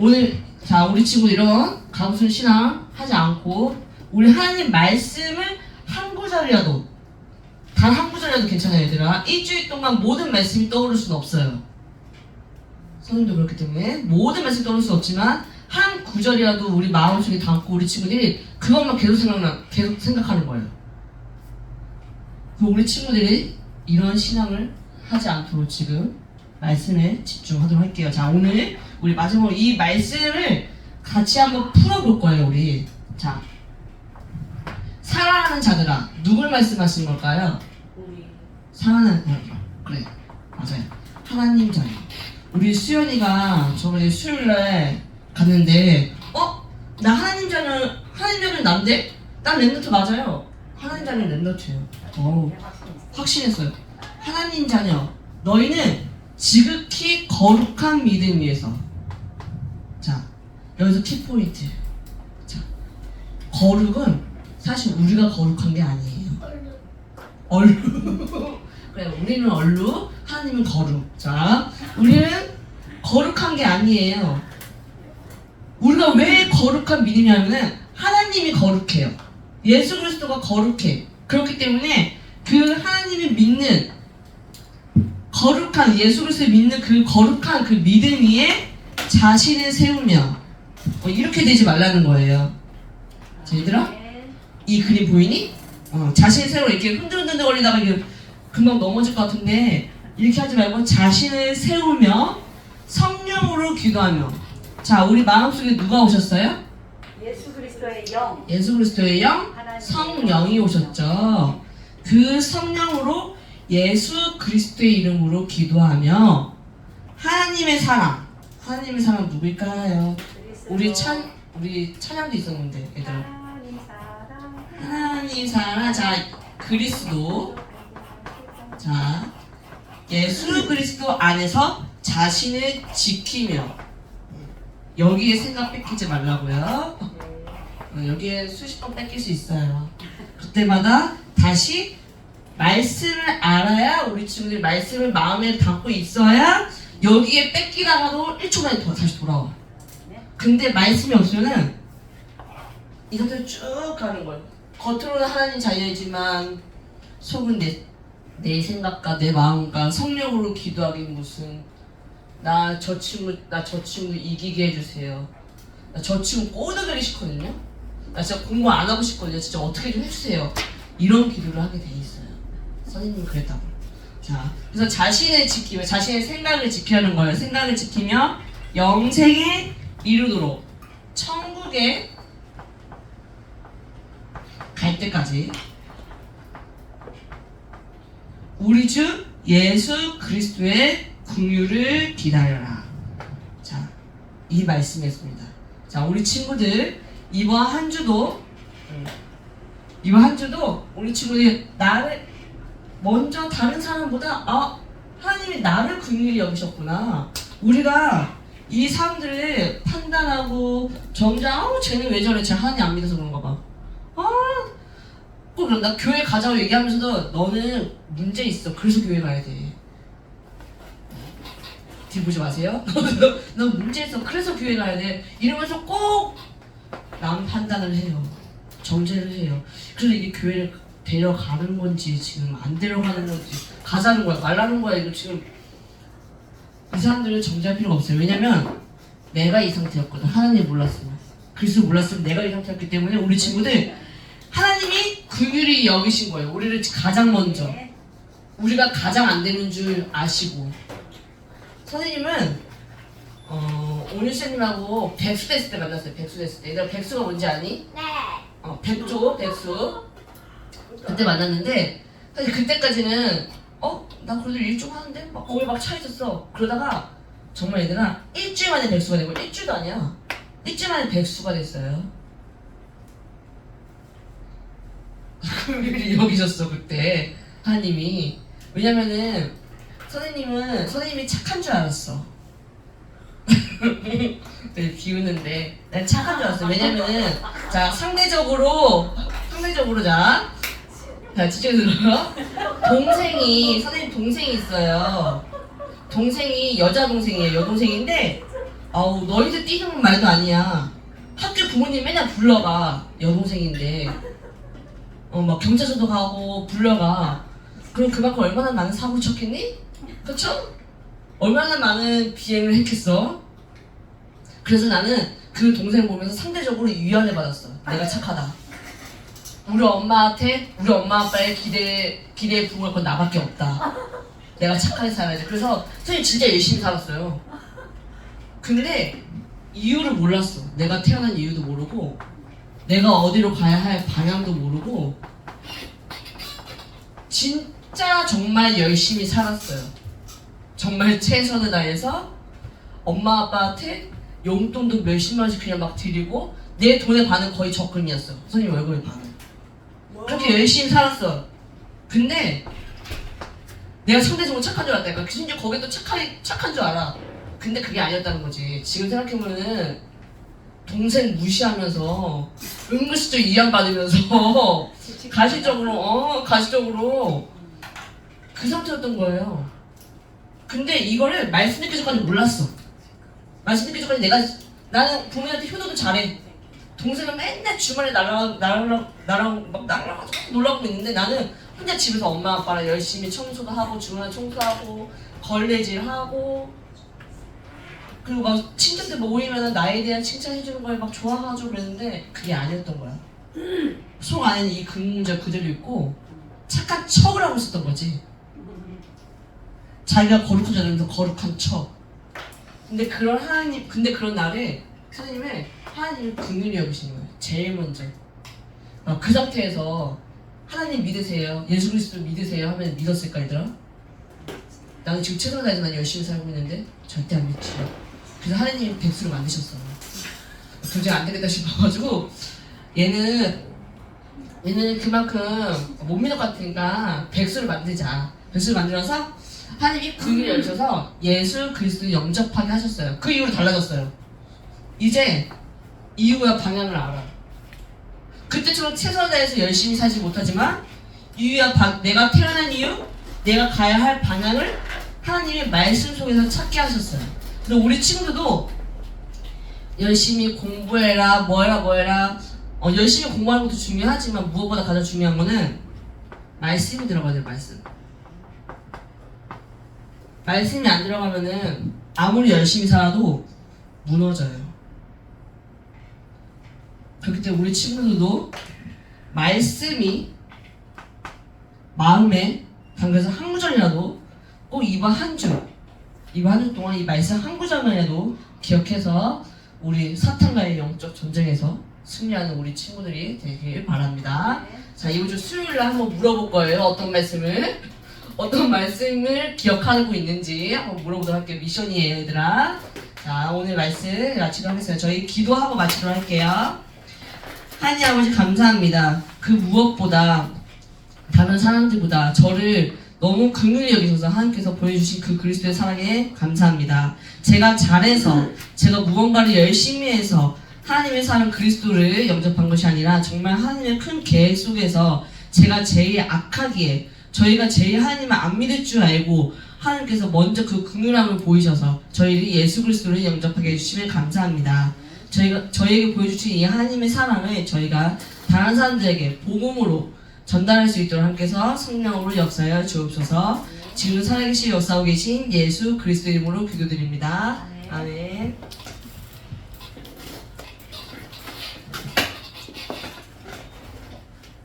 오늘 자 우리 친구 이런 가부순 신앙 하지 않고 우리 하나님 말씀을 한 구절이라도 단 한 구절이라도 괜찮아요 얘들아? 일주일 동안 모든 말씀이 떠오를 수는 없어요. 선생님도 그렇기 때문에 모든 말씀이 떠오를 수 없지만 한 구절이라도 우리 마음속에 담고 우리 친구들이 그것만 계속 생각나 계속 생각하는 거예요. 우리 친구들이 이런 신앙을 하지 않도록 지금 말씀에 집중하도록 할게요. 자, 오늘 우리 마지막으로 이 말씀을 같이 한번 풀어볼 거예요, 우리. 자, 사랑하는 자들아, 누굴 말씀하신 걸까요? 우리 사랑하는, 어, 그래, 맞아요. 하나님 자녀. 우리 수연이가 저번에 수요일날 갔는데, 어? 나 하나님 자녀, 하나님 자녀는 난데? 난 랩노트 맞아요. 하나님 자녀는 랩노트예요. 어우, 확신했어요. 하나님 자녀, 너희는 지극히 거룩한 믿음 위에서. 자, 여기서 키포인트. 자, 거룩은 사실 우리가 거룩한 게 아니에요. 얼루. 그래, 우리는 얼루, 하나님은 거룩. 자, 우리는 거룩한 게 아니에요. 우리가 왜 거룩한 믿음이냐면은 하나님이 거룩해요. 예수 그리스도가 거룩해. 그렇기 때문에 그 하나님이 믿는 거룩한 예수 그리스도를 믿는 그 거룩한 그 믿음 위에 자신을 세우며 어, 이렇게 되지 말라는 거예요. 자, 얘들아 이 그림 보이니? 어, 자신을 세우고 이렇게 흔들흔들 거리다가 이게 금방 넘어질 것 같은데 이렇게 하지 말고 자신을 세우며 성령으로 기도하며 자 우리 마음속에 누가 오셨어요? 예수 그리스도의 영 예수 그리스도의 영 성령이 오셨죠. 그 성령으로 예수 그리스도의 이름으로 기도하며 하나님의 사랑, 하나님의 사랑 누구일까요? 그리스도 우리 찬 우리 찬양도 있었는데 얘들아 하나님 사랑 하나님 사랑 자 그리스도 자 예수 그리스도 안에서 자신을 지키며 여기에 생각 뺏기지 말라고요. 어, 여기에 수십 번 뺏길 수 있어요. 그때마다 다시 말씀을 알아야 우리 친구들이 말씀을 마음에 담고 있어야 여기에 뺏기다가도 1초 만에 더 다시 돌아와. 근데 말씀이 없으면은 이 상태로 쭉 가는 거예요. 겉으로는 하나님 자녀이지만 속은 내, 내 생각과 내 마음과 성령으로 기도하긴 무슨 나 저 친구 나 저 친구 이기게 해주세요. 나 저 친구 꼬드기기 싫거든요. 나 진짜 공부 안 하고 싶거든요. 진짜 어떻게 좀 해주세요. 이런 기도를 하게 돼 있어요. 선생님이 그랬다고. 자, 그래서 자신을 지키며 자신의 생각을 지키는 거예요. 생각을 지키며 영생에 이르도록 천국에 갈 때까지 우리 주 예수 그리스도의 궁유를 기다려라. 자, 이 말씀이었습니다. 자, 우리 친구들 이번 한 주도 음, 이번 한 주도 우리 친구들이 나를 먼저 다른 사람보다 아 하나님이 나를 긍휼히 여기셨구나. 우리가 이 사람들을 판단하고 정장 어 쟤는 왜 저래 쟤 하나님 안 믿어서 그런가 봐. 아, 꼭 그럼 나 교회 가자고 얘기하면서도 너는 문제 있어. 그래서 교회 가야 돼. 뒤 보지 마세요. 너 문제 있어. 그래서 교회 가야 돼. 이러면서 꼭 남 판단을 해요. 정죄를 해요. 그래서 이게 교회를 데려가는 건지 지금 안 데려가는 건지 가자는 거야 말라는 거야 이거 지금 이 사람들을 정죄할 필요가 없어요. 왜냐면 내가 이 상태였거든. 하나님 몰랐으면. 그리스도 몰랐으면 내가 이 상태였기 때문에 우리 친구들 하나님이 긍휼히 여기신 거예요. 우리를 가장 먼저 우리가 가장 안 되는 줄 아시고 선생님은 어, 오늘 쌤님하고 백수 됐을 때 만났어요. 백수 됐을 때. 얘들아 백수가 뭔지 아니? 네 어, 백조, 백수. 그때 만났는데, 사실 그때까지는, 어? 나 그래도 일 좀 하는데? 막 거기 막 차있었어. 그러다가, 정말 얘들아, 일주일 만에 백수가 되고, 일주일도 아니야. 일주일 만에 백수가 됐어요. 긍휼히 여기셨어, 그때. 하나님이. 왜냐면은, 선생님은, 선생님이 착한 줄 알았어. 네, 비우는데 난 착한 줄 알았어. 왜냐면은 자 상대적으로 상대적으로 자, 자 집중해서 들어요. 동생이 선생님 동생이 있어요. 동생이 여자 동생이에요. 여동생인데 아우 너희들 뛰는 말도 아니야. 학교 부모님 맨날 불러가 여동생인데 어 막 경찰서도 가고 불러가. 그럼 그만큼 얼마나 많은 사고 쳤겠니? 그쵸? 얼마나 많은 비행을 했겠어? 그래서 나는 그 동생 보면서 상대적으로 위안을 받았어. 내가 착하다. 우리 엄마한테 우리 엄마 아빠의 기대 기대에 부응할 건 나밖에 없다. 내가 착하게 살아야지. 그래서 선생님 진짜 열심히 살았어요. 근데 이유를 몰랐어. 내가 태어난 이유도 모르고 내가 어디로 가야 할 방향도 모르고 진짜 정말 열심히 살았어요. 정말 최선을 다해서 엄마 아빠한테 용돈도 몇십만 원씩 그냥 막 드리고 내 돈의 반은 거의 적금이었어. 선생님 월급의 반은. 그렇게 열심히 살았어. 근데 내가 상대적으로 착한 줄 알았다니까. 심지어 거기도 착한, 착한 줄 알아. 근데 그게 아니었다는 거지. 지금 생각해보면은 동생 무시하면서 은근슬쩍 이양 받으면서 가시적으로 어 가시적으로 그 상태였던 거예요. 근데 이거를 말씀 듣기 전까지 몰랐어. 말씀 듣기 전까지 내가 나는 부모님한테 효도도 잘해. 동생은 맨날 주말에 나랑 나랑 나랑 막 나랑 가지고 놀라고 있는데 나는 혼자 집에서 엄마 아빠랑 열심히 청소도 하고 주말 청소하고 걸레질 하고 그리고 막 친척들 모이면 나에 대한 칭찬해주는 걸 막 좋아가지고 그랬는데 그게 아니었던 거야. 속 안에는 이 긍문자 그대로 있고 착한 척을 하고 있었던 거지. 자기가 거룩한 자들면서 거룩한 척. 근데 그런 하나님, 근데 그런 날에 선생님을 하나님을 긍휼히 여기시는 거예요. 제일 먼저. 어, 그 상태에서 하나님 믿으세요. 예수 그리스도 믿으세요 하면 믿었을까 얘들아? 나는 지금 최선을 다해서 난 열심히 살고 있는데 절대 안 믿지. 그래서 하나님 백수를 만드셨어. 도저히 안 되겠다 싶어가지고 얘는 얘는 그만큼 못 믿을 것 같으니까 백수를 만들자. 백수를 만들어서 하나님이 긍휼히 여기셔서 예수 그리스도 영접하게 하셨어요. 그 이후로 달라졌어요. 이제 이유와 방향을 알아. 그때처럼 최선을 다해서 열심히 살지 못하지만 이유와 방, 내가 태어난 이유, 내가 가야 할 방향을 하나님의 말씀 속에서 찾게 하셨어요. 그리고 우리 친구들도 열심히 공부해라, 뭐해라, 뭐해라. 어, 열심히 공부하는 것도 중요하지만 무엇보다 가장 중요한 거는 말씀이 들어가야 돼요, 말씀. 말씀이 안 들어가면은 아무리 열심히 살아도 무너져요. 때문에 우리 친구들도 말씀이 마음에 담겨서 한 구절이라도 꼭 이번 한 주, 이번 한 주 동안 이 말씀 한 구절만이라도 기억해서 우리 사탄과의 영적 전쟁에서 승리하는 우리 친구들이 되길 바랍니다. 자, 이번 주 수요일 날 한번 물어볼 거예요. 어떤 말씀을? 어떤 말씀을 기억하고 있는지 한번 물어보도록 할게요. 미션이에요, 얘들아. 자, 오늘 말씀 마치도록 하겠습니다. 저희 기도하고 마치도록 할게요. 하나님 아버지 감사합니다. 그 무엇보다 다른 사람들보다 저를 너무 긍휼히 여기셔서 하나님께서 보여주신 그 그리스도의 사랑에 감사합니다. 제가 잘해서 제가 무언가를 열심히 해서 하나님의 사랑 그리스도를 영접한 것이 아니라 정말 하나님의 큰 계획 속에서 제가 제일 악하기에 저희가 제일 하나님을 안 믿을 줄 알고 하나님께서 먼저 그 긍휼함을 보이셔서 저희를 예수 그리스도를 영접하게 해주시면 감사합니다. 저희가 저희에게 보여주신 이 하나님의 사랑을 저희가 다른 사람들에게 복음으로 전달할 수 있도록 함께서 성령으로 역사하여 주옵소서. 지금 살아계시 역사하고 계신 예수 그리스도 이름으로 기도드립니다. 아멘.